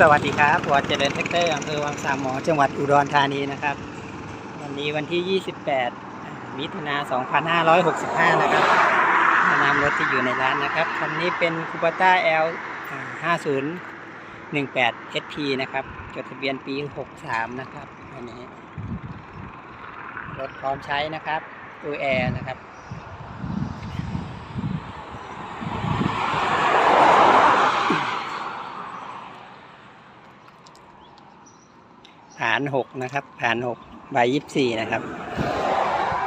สวัสดีครับวอร์ดเจริญแท็กเตอร์อำเภอวังสามหมอ จังหวัดอุดรธานีนะครับ วันนี้วันที่ 28 มิถุนา 2565 นะครับนำรถที่อยู่ในร้านนะครับคันนี้เป็นคูปต้า L 5018 SP นะครับ จดทะเบียนปี 63 นะครับอันนี้ รถพร้อมใช้นะครับตัวแอร์นะครับานหกนะครับฐานหกใบยี่สี่นะครับ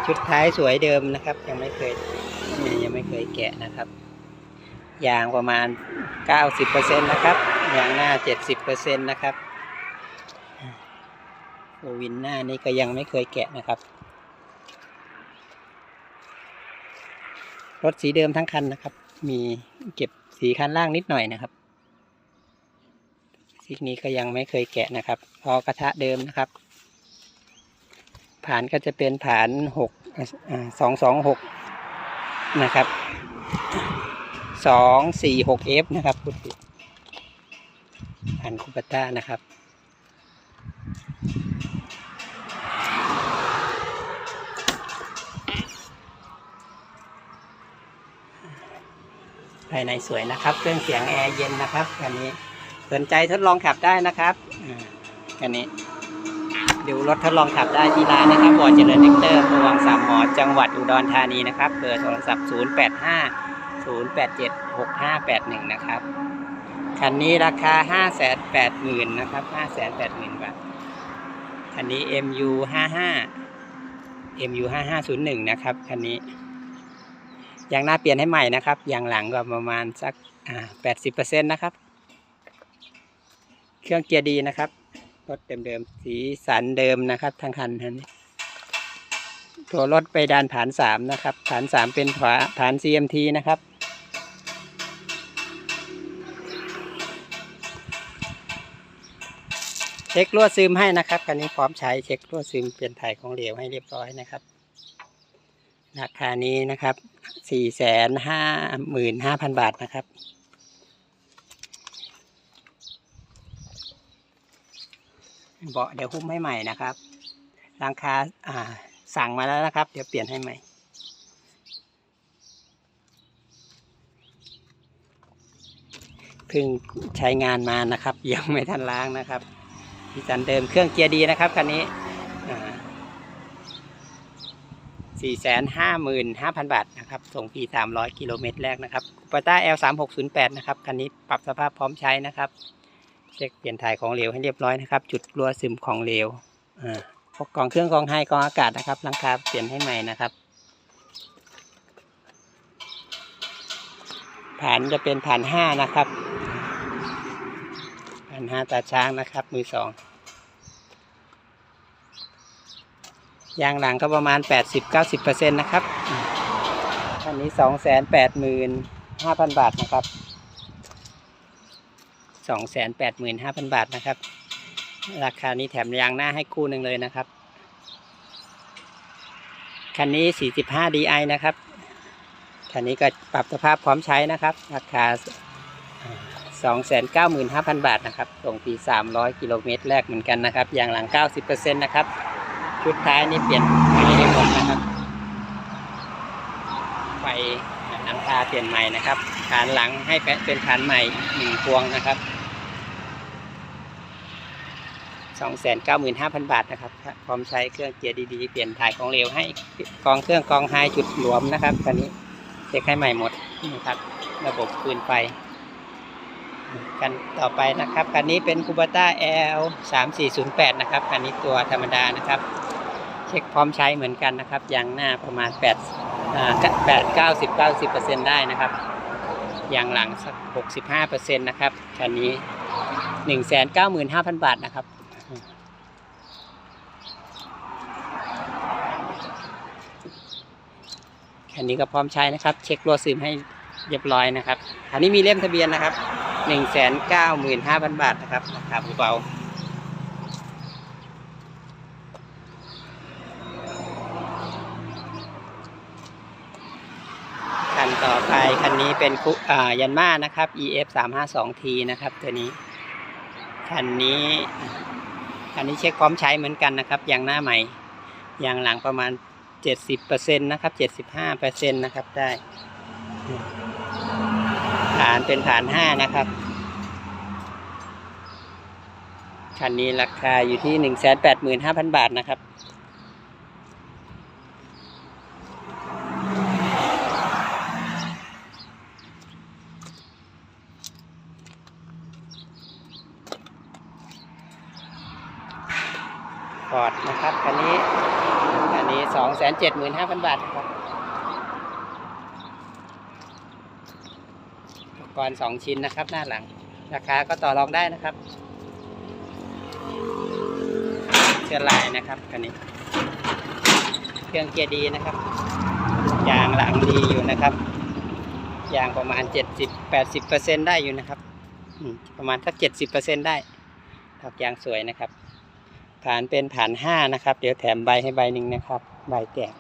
ชุดท้ายสวยเดิมนะครับ ยังไม่เคยยังไม่เคยแกะนะครับ ยางประมาณ90%นตนะครับยางหน้า70%นะครับโอวินหน้านี่ก็ยังไม่เคยแกะนะครับรถสีเดิมทั้งคันนะครับ มีเก็บสีคันล่างนิดหน่อยนะครับ ซีกนี้ก็ยังไม่เคยแกะนะครับพอกระทะเดิมนะครับ ผานก็จะเป็นผานหกสองสองหกนะครับสองสี่หกเอฟนะครับพูดผิดผานคูปต้านะครับภายในสวยนะครับ เครื่องเสียงแอร์เย็นนะครับอันนี้ สนใจทดลองขับได้นะครับอันนี้ดูรถทดลองขับได้ที่ร้านนะครับบอร์เจริญเทคเตอร์ระวังสามหมอจังหวัดอุดรธานีนะครับเบอร์โทรศัพท์ 0 8 5 0 8 7 6 5 8 1 นะครับ คันนี้ราคา 5 8 0 0 0 0นะครับ 5 8 0 0 0 0 บาท คันนี้ MU 55 MU 5501 นะครับ คันนี้ยางหน้าเปลี่ยนให้ใหม่นะครับยางหลังก็ประมาณสัก 80%นะครับ เครื่องเกียร์ดีนะครับรถเดิมๆสีสันเดิมนะครับทั้งคันทันนี้ตัวรถไปดานฐานสามนะครับ ฐานสามเป็นฐานฐาน CMT นะครับเช็คลวดซึมให้นะครับคันนี้พร้อมใช้เช็คลวดซึมเปลี่ยนถ่ายของเหลวให้เรียบร้อยนะครับราคานี้นะครับสี่แสนห้าหมื่นห้าพันบาทนะครับ เบาะเดี๋ยวหุ้มให้ใหม่นะครับราคาอ่าสั่งมาแล้วนะครับ เดี๋ยวเปลี่ยนให้ใหม่เพิ่งใช้งานมานะครับ ยังไม่ทันล้างนะครับที่จันเดิมเครื่องเกียร์ดีนะครับคันนี้สี่แสนห้าหมื่นห้าพันบาทนะครับ ส่งฟรีสามร้อยกิโลเมตรแรกนะครับปต้า L สามหกศูนย์แปดนะครับ คันนี้ปรับสภาพพร้อมใช้นะครับ เช็คเปลี่ยนถ่ายของเหลวให้เรียบร้อยนะครับ จุดรั่วซึมของเหลวอ่าพวกกล่องเครื่องกองไฮกองอากาศนะครับหลังคาเปลี่ยนให้ใหม่นะครับฐานจะเป็นฐานห้านะครับฐานห้าตาช้างนะครับ มือสองยางหลังก็ประมาณ 80-90%นะครับอันนี้ 285,000 บาทนะครับ สองแสนแปดหมื่นห้าพันบาทนะครับ ราคานี้แถมยางหน้าให้คู่หนึ่งเลยนะครับ คันนี้ 45 DI นะครับ คันนี้ก็ปรับสภาพพร้อมใช้นะครับ ราคา 295,000 บาทนะครับ ส่งฟรี300 กิโลเมตรแรกเหมือนกันนะครับ ยางหลัง 90%นะครับ ชุดท้ายนี่เปลี่ยนใหม่ได้หมดนะครับไฟหลังคาเปลี่ยนใหม่นะครับฐานหลังให้เป็นฐานใหม่หนึ่งพวงนะครับ สองแสนเก้าหมื่นห้าพันบาทนะครับพร้อมใช้เครื่องเกียร์ดีๆ เปลี่ยนถ่ายของเหลวให้กองเครื่องกองไฮจุดหลวมนะครับคันนี้เช็คให้ใหม่หมดนะครับ ระบบคืนไฟกันต่อไปนะครับคันนี้เป็นคูบ a ต้า L 3 4 0 8นะครับคันนี้ตัวธรรมดานะครับ เช็คพร้อมใช้เหมือนกันนะครับยางหน้าประมาณ8อ่า8 90 90เปอร์เซ็นต์ได้นะครับยางหลังสัก65เปอร์เซ็นต์นะครับคันนี้195,000บาทนะครับ คันนี้ก็พร้อมใช้นะครับ เช็ครัวซึมให้เรียบร้อยนะครับคันนี้มีเล่มทะเบียนนะครับหนึ่งแสนเก้าหมื่นห้าพันบาทนะครับราคาเบาคันต่อไปคันนี้เป็นคุอ่ายันมานะครับ EF 3 5 2 T นะครับ ตัวนี้คันนี้คันนี้เช็คพร้อมใช้เหมือนกันนะครับยางหน้าใหม่ยางหลังประมาณ เจ็ดสิบเปอร์เซ็นต์นะครับเจ็ดสิบห้าเปอร์เซ็นต์นะครับได้ฐานเป็นฐานห้านะครับคันนี้ราคาอยู่ที่หนึ่งแสนแปดหมื่นห้าพันบาทนะครับ ฟอร์ดนะครับ คันนี้ คันนี้ สองแสนเจ็ดหมื่นห้าพันบาทครับอุปกรณ์สองชิ้นนะครับ หน้าหลัง ราคาก็ต่อรองได้นะครับเสื้อลายนะครับคันนี้ เครื่องเกียร์ดีนะครับ ยางหลังดีอยู่นะครับ ยางประมาณ70-80%ได้อยู่นะครับ ประมาณสัก70%ได้ดอกยางสวยนะครับ ฐานเป็นฐานห้านะครับ เดี๋ยวแถมใบให้ใบหนึ่งนะครับ ใบแตก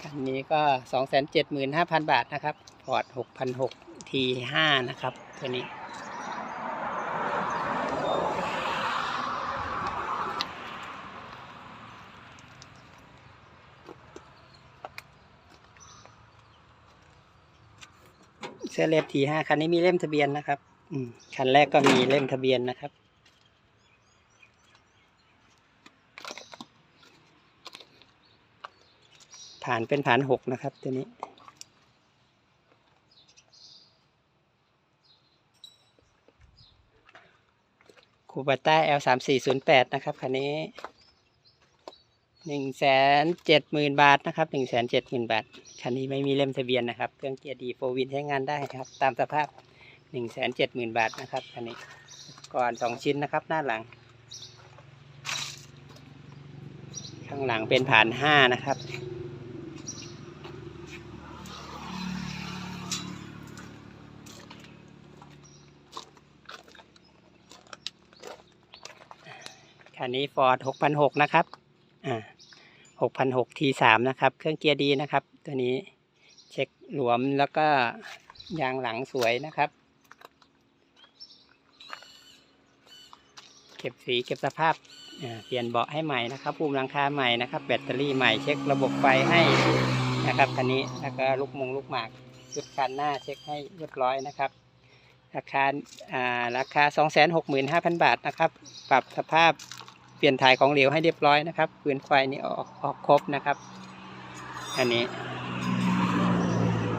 คันนี้ก็สองแสนเจ็ดหมื่นห้าพันบาทนะครับ พอร์ตหกพันหกทีห้านะครับ ตัวนี้เสื้อเลฟทีห้าคันนี้มีเล่มทะเบียนนะครับ คันแรกก็มีเล่มทะเบียนนะครับฐานเป็นฐานหกนะครับตัวนี้ คูปต้า L สามสี่ศูนย์แปดนะครับคันนี้หนึ่งแสนเจ็ดหมื่นบาทนะครับหนึ่งแสนเจ็ดหมื่นบาท คันนี้ไม่มีเล่มทะเบียนนะครับ เครื่องเกียร์ดีโฟวินใช้งานได้ครับ ตามสภาพ หนึ่งแสนเจ็ดหมื่นบาทนะครับคันนี้ก่อนสองชิ้นนะครับหน้าหลัง ข้างหลังเป็นผ่านห้านะครับคันนี้ฟอร์ดหกพันหกนะครับ อ่าหกพันหกทีสามนะครับ เครื่องเกียร์ดีนะครับ ตัวนี้เช็คหลวมแล้วก็ยางหลังสวยนะครับ ก็บสีเก็บสภาพเปลี่ยนเบาะให้ใหม่นะครับปูมหลังคาใหม่นะครับ แบตเตอรี่ใหม่เช็คระบบไฟให้นะครับคันนี้แล้วก็ลูกมงลูกหมากชุดคันหน้าเช็คให้เรียบร้อยนะครับ ราคาอ่าราคา 265,000 บาทนะครับ ปรับสภาพเปลี่ยนถ่ายของเหลวให้เรียบร้อยนะครับปืนไฟนี่ออกออกครบนะครับ อันนี้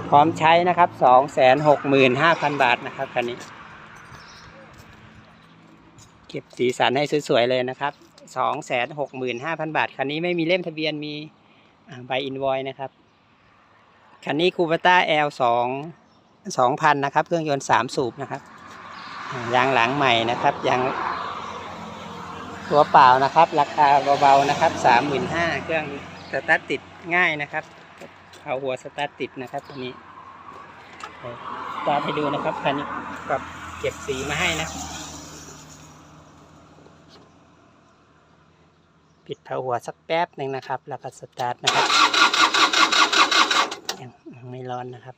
พร้อมใช้นะครับ 265,000 บาทนะครับคันนี้ เก็บสีสันให้สวยๆเลยนะครับ265,000บาท คันนี้ไม่มีเล่มทะเบียนมีใบอินวอยนะครับ คันนี้คูปต้า L 2 2,000นนะครับ เครื่องยนต์3สูบนะครับ ยางหลังใหม่นะครับ ยางตัวเปล่านะครับ ราคาเบาๆนะครับ35,000เครื่องสตาร์ทติดง่ายนะครับ เอาหัวสตาร์ทติดนะครับตัวนี้ตาร์ทให้ดูนะครับคันนี้กับเก็บสีมาให้นะ ปิดเผาหัวสักแป๊บหนึ่งนะครับ แล้วก็สตาร์ทนะครับยังยังไม่ร้อนนะครับ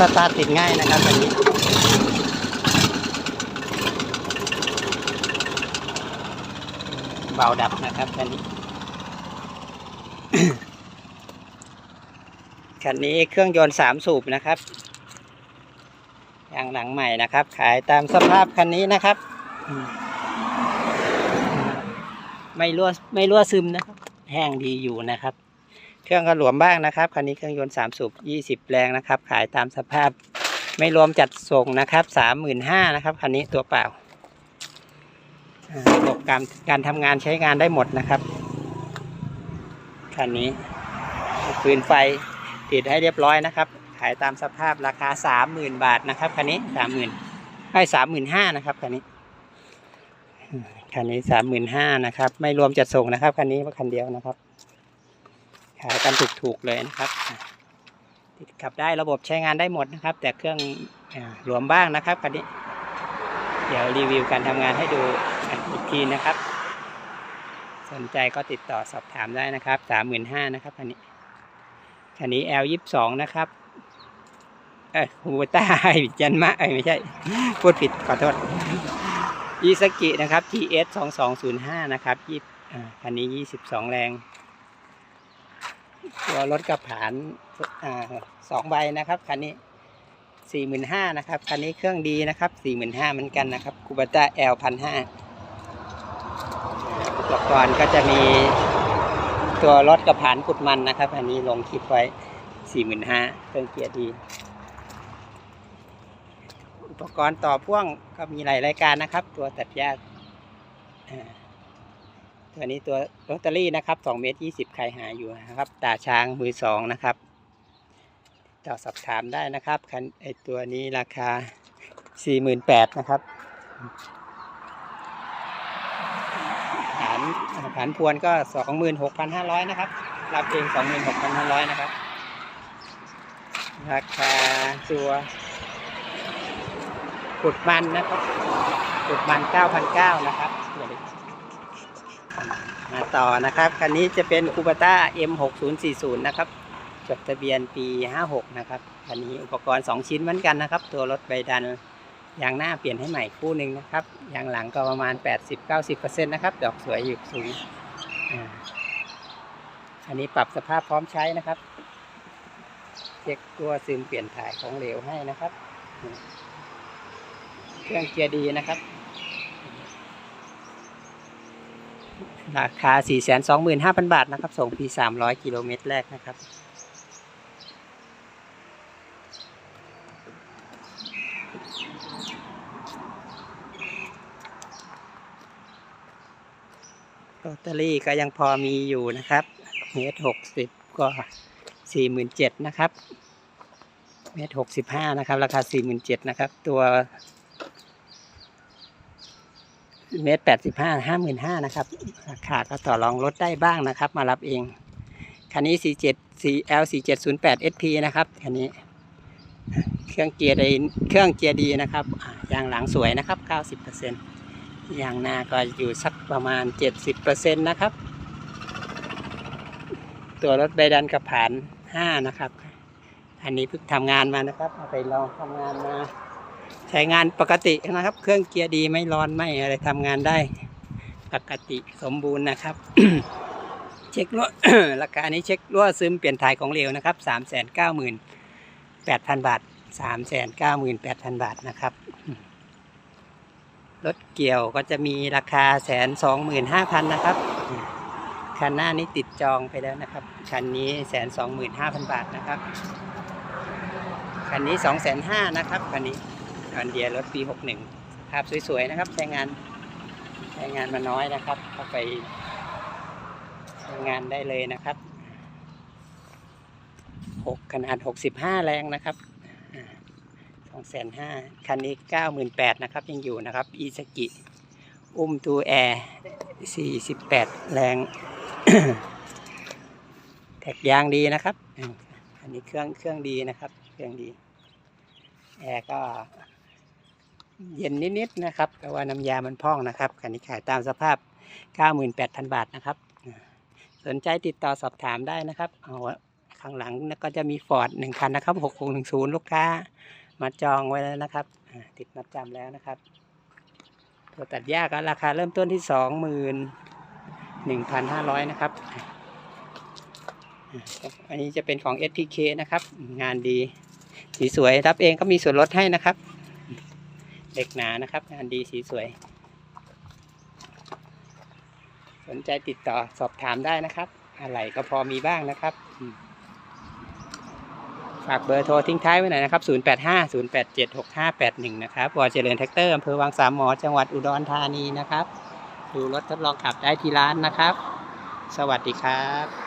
สตาร์ติดง่ายนะครับคันนี้เบาดับนะครับคันนี้ คันนี้เครื่องยนต์สามสูบนะครับยางหลังใหม่นะครับ ขายตามสภาพคันนี้นะครับ ไม่รั่วไม่รั่วซึมนะครับ แห้งดีอยู่นะครับ เครื่องก็หลวมบ้างนะครับคันนี้เครื่องยนต์สามสูบยี่สิบแรงนะครับ ขายตามสภาพไม่รวมจัดส่งนะครับสามหมื่นห้านะครับคันนี้ตัวเปล่าระบบการการทำงานใช้งานได้หมดนะครับคันนี้ฟืนไฟติดให้เรียบร้อยนะครับ ขายตามสภาพราคาสามหมื่นบาทนะครับคันนี้สามหมื่นให้สามหมื่นห้านะครับคันนี้คันนี้สามหมื่นห้านะครับ ไม่รวมจัดส่งนะครับคันนี้คันเดียวนะครับายกันถูกๆเลยนะครับ ติดขับได้ระบบใช้งานได้หมดนะครับ แต่เครื่องหลวมบ้างนะครับคันนี้ เดี๋ยวรีวิวการทำงานให้ดูอีกทีนะครับ สนใจก็ติดต่อสอบถามได้นะครับสามหมื่นห้านะครับคันนี้คันนี้ L ยี่สิบสองนะครับเอ้ยคูต้าไอจันมะเอ้ยไม่ใช่ พูดผิดขอโทษอีสกินะครับ TS สองสองศูนย์ห้านะครับยี่คันนี้ยี่สิบสองแรง ตัวรถกระผานอสองใบนะครับคันนี้สี่หมื่นห้านะครับคันนี้เครื่องดีนะครับสี่หมื่นห้าเหมือนกันนะครับคูบาต้า L พันห้าอุปกรณ์ก็จะมีตัวรถกระผานกุดมันนะครับ อันนี้ลงคลิปไว้สี่หมื่นห้าเครื่องเกียร์ดี อุปกรณ์ต่อพ่วงก็มีหลายรายการนะครับ ตัวตัดหญ้าอ่า ตัวนี้ตัวลอตเตอรี่นะครับสองเมตรยี่สิบใครหาอยู่นะครับ ตาช้างมือสองนะครับต่อสอบถามได้นะครับคันไอตัวนี้ราคา48,000นะครับฐานฐานพวนก็26,500นะครับรับเอง26,500นะครับ ราคาตัวขุดมันนะครับขุดมัน9,900นะครับ มาต่อนะครับ คันนี้จะเป็นคูปต้า M6040 นะครับ จดทะเบียนปี 56 นะครับอันนี้อุปกรณ์ 2 ชิ้นเหมือนกันนะครับ ตัวรถใบดันยางหน้าเปลี่ยนให้ใหม่คู่หนึ่งนะครับ ยางหลังก็ประมาณ 80-90%นะครับ ดอกสวยอยู่สูง อันนี้ปรับสภาพพร้อมใช้นะครับ เช็คตัวซึมเปลี่ยนถ่ายของเหลวให้นะครับ เครื่องเกียร์ดีนะครับ ราคา 425,000 บาทนะครับ ส่งพี300 กิโลเมตรแรกนะครับลอตเตอรี่ก็ยังพอมีอยู่นะครับ เมตรหกสิบก็สี่หมื่นเจ็ดนะครับ เมตรหกสิบห้านะครับ ราคาสี่หมื่นเจ็ดนะครับ ตัว เมตรแปดสิบห้าห้าหมื่นห้านะครับราคาก็ต่อรองลดได้บ้างนะครับ มารับเองคันนี้สี่เจ็ดสี่ L สี่เจ็ดศูนย์แปด SP นะครับคันนี้ เครื่องเกียร์ดีเครื่องเกียร์ดีนะครับยางหลังสวยนะครับเก้าสิบเปอร์เซ็นต์ยางหน้าก็อยู่สักประมาณ 70%นะครับ ตัวรถใบดันกับผาน 5 นะครับ อันนี้เพิ่งทำงานมานะครับเอาไปลองทำงานมา ใช้งานปกตินะครับ เครื่องเกียร์ดีไม่ร้อนไม่อะไรทำงานได้ปกติสมบูรณ์นะครับ เช็ครั่วราคานี้เช็ครั่วซึมเปลี่ยนถ่ายของเหลวนะครับ398,000บาท398,000บาทนะครับรถเกี่ยวก็จะมีราคาแสนสองหมื่นห้าพันนะครับคันหน้านี้ติดจองไปแล้วนะครับ คันนี้แสนสองหมื่นห้าพันบาทนะครับ คันนี้สองแสนห้านะครับ คันนี้ คันเดียรถปีหกหนึ่งภาพสวย ๆ นะครับใช้งานใช้งานมาน้อยนะครับเข้าไปใช้งานได้เลยนะครับหกขนาดหกสิบห้าแรงนะครับอ่าสองแสนห้าคันนี้เก้าหมื่นแปดนะครับ ยังอยู่นะครับอีสกิ อุ้มตูแอร์สี่สิบแปดแรง แท็กยางดีนะครับ อันนี้เครื่องเครื่องดีนะครับ เครื่องดี แอร์ก็ เย็นนิดๆนะครับเพราะว่าน้ำยามันพองนะครับคันนี้ขายตามสภาพ 98,000 บาทนะครับ สนใจติดต่อสอบถามได้นะครับเอาข้างหลังก็จะมีฟอร์ดหนึ่งคันนะครับหกหกหนึ่งศูนย์ลูกค้า มาจองไว้แล้วนะครับ ติดมัดจำแล้วนะครับ ตัวตัดหญ้าก็ราคาเริ่มต้นที่สองหมื่นะครับอันนี้จะเป็นของ STK นะครับ งานดี สีสวยรับเองก็มีส่วนลดให้นะครับ เหล็กหนานะครับ งานดีสีสวย สนใจติดต่อสอบถามได้นะครับ อะไรก็พอมีบ้างนะครับ ฝากเบอร์โทรทิ้งท้ายไว้หน่อยนะครับ 085 087 6581 นะครับวอเจริญแท็กเตอร์อำเภอวังสามหมอจังหวัดอุดรธานีนะครับ ดูรถทดลองขับได้ที่ร้านนะครับ สวัสดีครับ